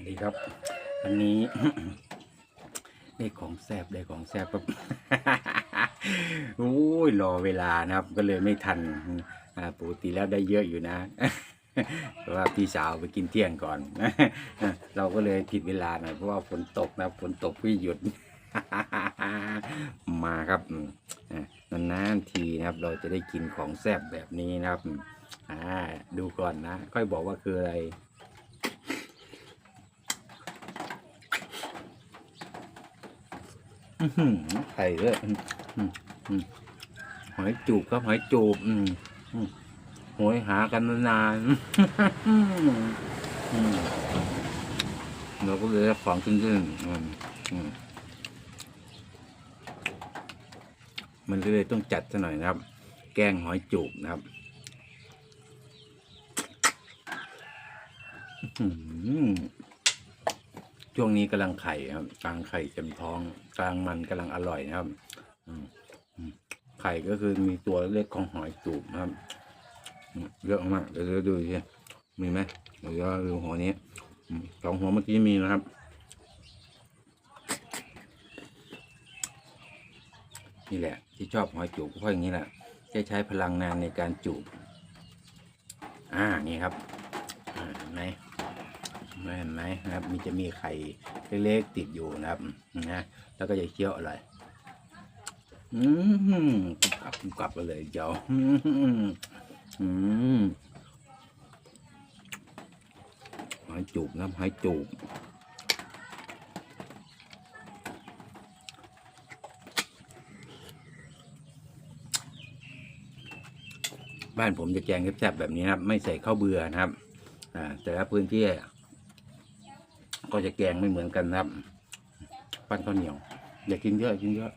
วัสดีครับ วันนี้ ได้ของแซบได้ของแซบครับโอ้ยรอเวลานะครับ ก็เลยไม่ทันอ่าปกติแล้วได้เยอะอยู่นะเพราะว่าพี่สาวไปกินเที่ยงก่อนเราก็เลยผิดเวลาหน่อยเพราะว่าฝนตกนะฝนตกพี่หยุด มาครับนานๆทีนะครับ เราจะได้กินของแซบแบบนี้นะครับดูก่อนนะ ค่อยบอกว่าคืออะไร อื้อหือ ไข่เลยอืมอืมอืมหอยจูบครับหอยจูบอืมอืมโหยหากันนานๆเราก็เลยของขึ้นขึ้นๆอืมอืมมันเลยต้องจัดซะหน่อยนะครับ แกงหอยจูบนะครับอื้อหือ ช่วงนี้กำลังไข่ครับกลางไข่เต็มท้องกลางมันกำลังอร่อยนะครับอไข่ก็คือมีตัวเล็กของหอยจูบนะครับเยอะมากเดี๋ยวเราดูสิมีไหมเดี๋ยวดูหัวนี้สองหัวเมื่อกี้มีนะครับนี่แหละ ที่ชอบหอยจูบก็เพราะอย่างนี้แหละจะใช้พลังงานในการจูบ อ่านี่ครับอ่าเห็นไหม เห็นไหมนะครับ มีจะมีไข่เล็กๆติดอยู่นะครับนะแล้วก็จะเคี้ยวอร่อยอืมกลับกลับไปเลยเจ้าอืมหอยจูบนะหอยจูบบ้านผมจะแกงแซ่บๆแบบนี้นะครับ ไม่ใส่ข้าวเบื่อนะครับ อ่า แต่ละพื้นที่ ก็จะแกงไม่เหมือนกันนะครับ ปั้นข้าวเหนียว อย่ากินเยอะกินเยอะ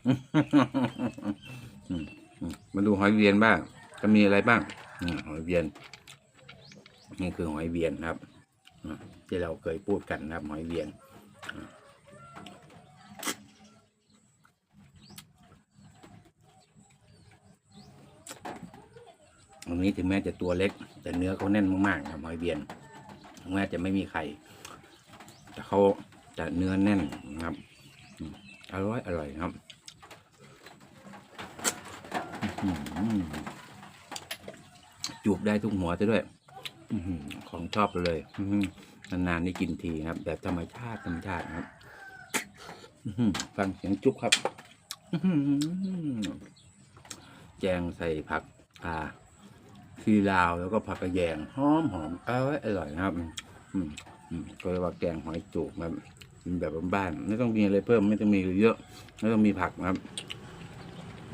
มาดูหอยเวียนบ้างจะมีอะไรบ้างหอยเวียน นี่คือหอยเวียนครับที่เราเคยพูดกันนะครับหอยเวียนอ่าอันนี้ถึงแม้จะตัวเล็ก แต่เนื้อเขาแน่นมากๆครับหอยเวียนถึงแม้จะไม่มีไข่ แต่เขาจะเนื้อแน่นนะครับ อร่อยอร่อยครับจูบได้ทุกหัวซะด้วยอของชอบเลยนานๆนี่กินทีครับ แบบธรรมชาติธรรมชาติครับฟังเสียงจุ๊บครับแจงใส่ผักอ่าชีลาวแล้วก็ผักกระแยงหอมหอมอร่อยอร่อยนะครับอืม ก็เรียกว่าแกงหอยจูบครับกินแบบบ้านๆไม่ต้องมีอะไรเพิ่มไม่ต้องมีเยอะไม่ต้องมีผักนะครับ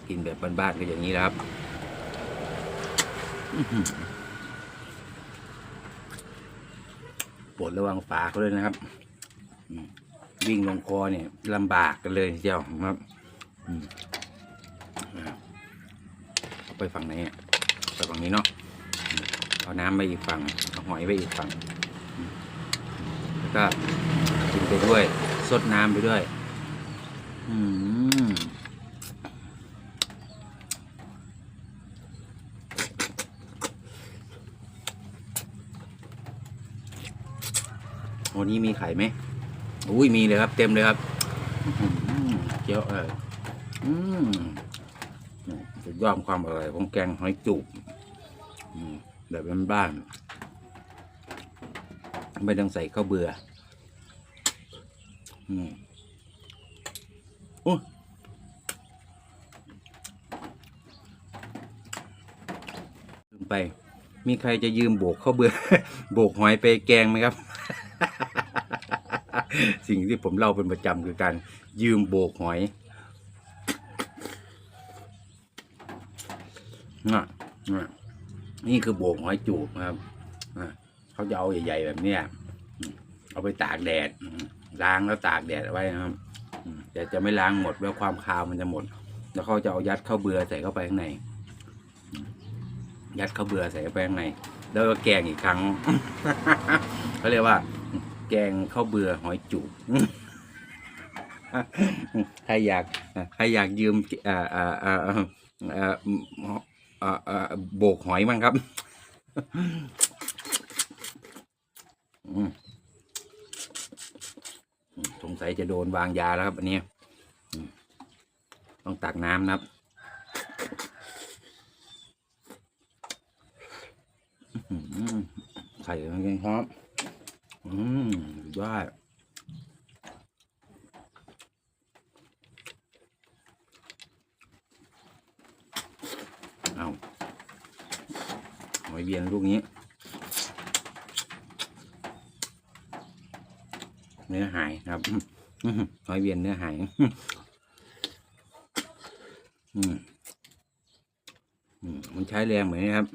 กินแบบบ้านๆก็อย่างนี้นะครับปรดระวังฝาเขาเลยนะครับวิ่งลงคอเนี่ยลำบากกันเลยเจ้าครับเอาไปฝั่งไหนอะไปฝั่งนี้เนาะเอาน้ำไปอีกฝั่งเอาหอยไปอีกฝั่ง ก็กินไปด้วยสดน้ำไปด้วยอืมวันนี้มีไข่ไหมอุ้ยมีเลยครับ เต็มเลยครับเจียวเอออืมสุดยอดความอร่อยของแกงหอยจุกแบบบ้านๆ ไม่ต้องใส่ข้าวเบื่ออืมโอ้ลืมไป มีใครจะยืมโบกข้าวเบื่อ โบกหอยไปแกงไหมครับ สิ่งที่ผมเล่าเป็นประจำคือการยืมโบกหอยน่ะน่ะนี่คือโบกหอยจูบครับอะ เขาจะเอาใหญ่ๆแบบเนี้ยเอาไปตากแดดล้างแล้วตากแดดไว้นะครับแต่จะไม่ล้างหมดแล้วความคาวมันจะหมด แล้วเขาจะเอายัดข้าวเบือใส่เข้าไปข้างใน ยัดข้าวเบือใส่เข้าไปข้างใน แล้วก็แกงอีกครั้งเขาเรียกว่า แกงข้าวเบือหอยจูบใครอยากใครอยากยืมอ่าอ่าอ่าอ่าอ่าโบกหอยมั้งครับ อืมสัยจะโดนวางยาแล้วครับอันนี้ต้องตักน้ำนะครับไข่มันยังหอมอืมดยอดเอาหอยเบียนลูกนี้ เนื้อหายครับอื้อหือยเวียนเนื้อหายอืมอืมมันใช้แรงเหมือนนี้ครับ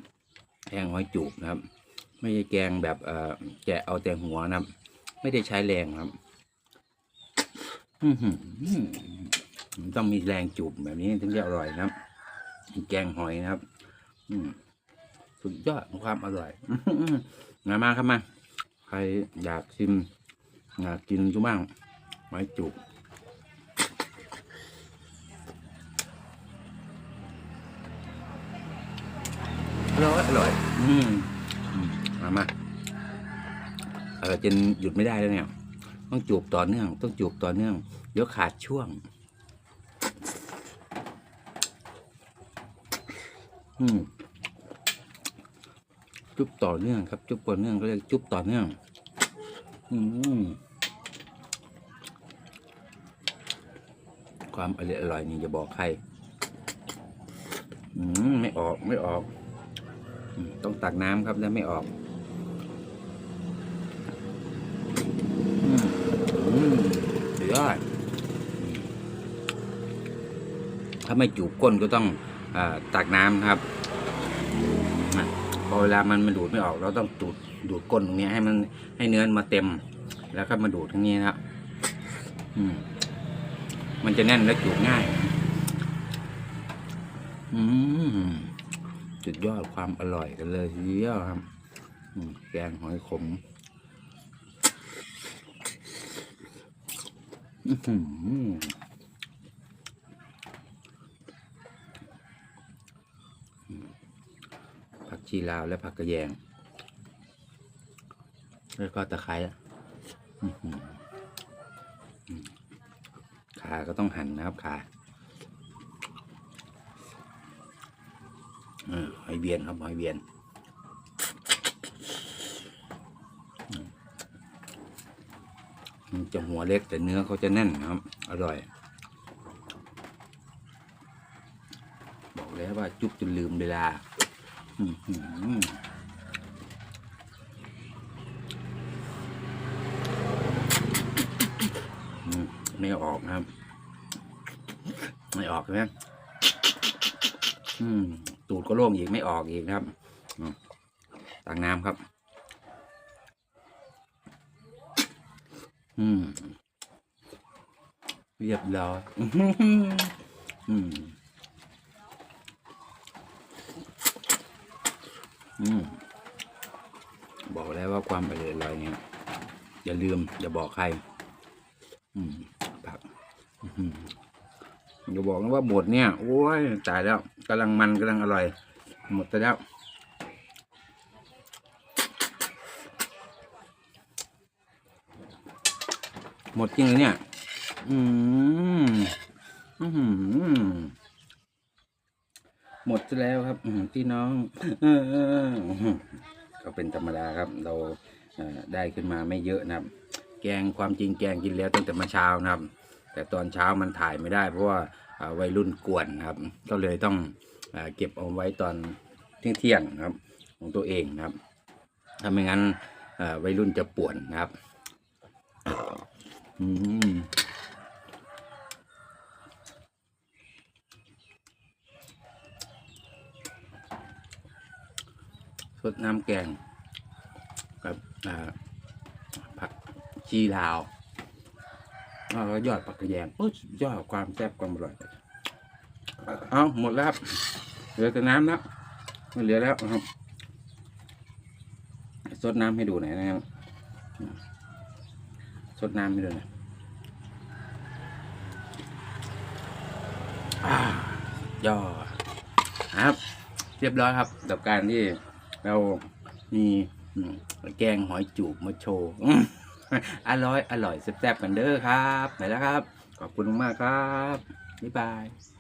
แกงหอยจูบนะครับ ไม่ใช่แกงแบบเอ่อแกะเอาแต่หัวนะครับ ไม่ได้ใช้แรงครับอือหือมันต้องมีแรงจูบแบบนี้ถึงจะอร่อยนะครับ แกงหอยนะครับอืมสุดยอดความอร่อยมามาครับมาใครอยากชิม อยากกินจุบ้างไม้จุกอร่อยอร่อยอืมอืมมามาเออจนหยุดไม่ได้แล้วเนี่ย ต้องจูบต่อเนื่อง ต้องจูบต่อเนื่อง เดี๋ยวขาดช่วง อืมจุบต่อเนื่องครับ จุบต่อเนื่องก็เรียกจุบต่อเนื่อง อืม ความอร่อยอร่อยนี่จะบอกใครอืมไม่ออกไม่ออก ต้องตักน้ำครับแล้วไม่ออกอืมอืมสุดยอดถ้าไม่จูบก้นก็ต้องอตักน้ำครับพอเวลามันมันดูดไม่ออก เราต้องดูดดูดก้นตรงนี้ให้มันให้เนื้อมาเต็ม แล้วก็มาดูดตรงนี้นะครับอืม มันจะแน่นและจูบง่าย อืมสุดยอดความอร่อยกันเลยทีเดียวครับแกงหอยขมอือหือผักชีลาวและผักกระแยง แล้วก็ตะไคร้อือหืออืม ขาก็ต้องหั่นนะครับขาอหอยเบียนครับหอยเบียนอืมมันจะหัวเล็กแต่เนื้อเขาจะแน่นนะครับ อร่อย บอกแล้วว่าจุ๊บจนลืมเวลาไม่ออกนะครับ ไม่ออกใช่ไหมอืม ตูดก็โล่งอีกไม่ออกอีกนะครับอืมตักน้ำครับ อืม เรียบร้อยอืม อืม บอกแล้วว่าความอร่อยอร่อยเนี่ยอย่าลืม อย่าบอกใคร อืม ผัก อื้อหื อย่าบอกนะว่าหมดเนี่ย โอ้ยตายแล้วกำลังมันกำลังอร่อย หมดไปแล้วหมดจริงเลยเนี่ย อืมอือหือหมดแล้วครับพี่น้องก็เป็นธรรมดาครับ เราได้ขึ้นมาไม่เยอะนะครับ แกงความจริงแกงกินแล้วตั้งแต่เมื่อเช้านะครับ แต่ตอนเช้ามันถ่ายไม่ได้ เพราะว่าวัยรุ่นกวนนะครับ ก็เลยต้องเอเก็บเอาไว้ตอนเที่ยงเที่ยงนะครับของตัวเองนะครับถ้าไม่งั้นวัยรุ่นจะป่วนนะครับอืมสดน้ำแกงกับผักชีลาว แล้วยอดผักกระแยงโอ้ยยอดความแซ่บความอร่อย เอาหมดแล้วครับเหลือแต่น้ำแล้วไม่เหลือแล้วครับสดน้ำให้ดูหน่อยนะครับสดน้ำให้ดูหน่อยอ่ายอดครับ เรียบร้อยครับกับการที่เรามีแกงหอยจูบมาโชว์ อร่อย อร่อยแซ่บๆกันเด้อครับ ไปแล้วครับ ขอบคุณมากครับ บ๊ายบาย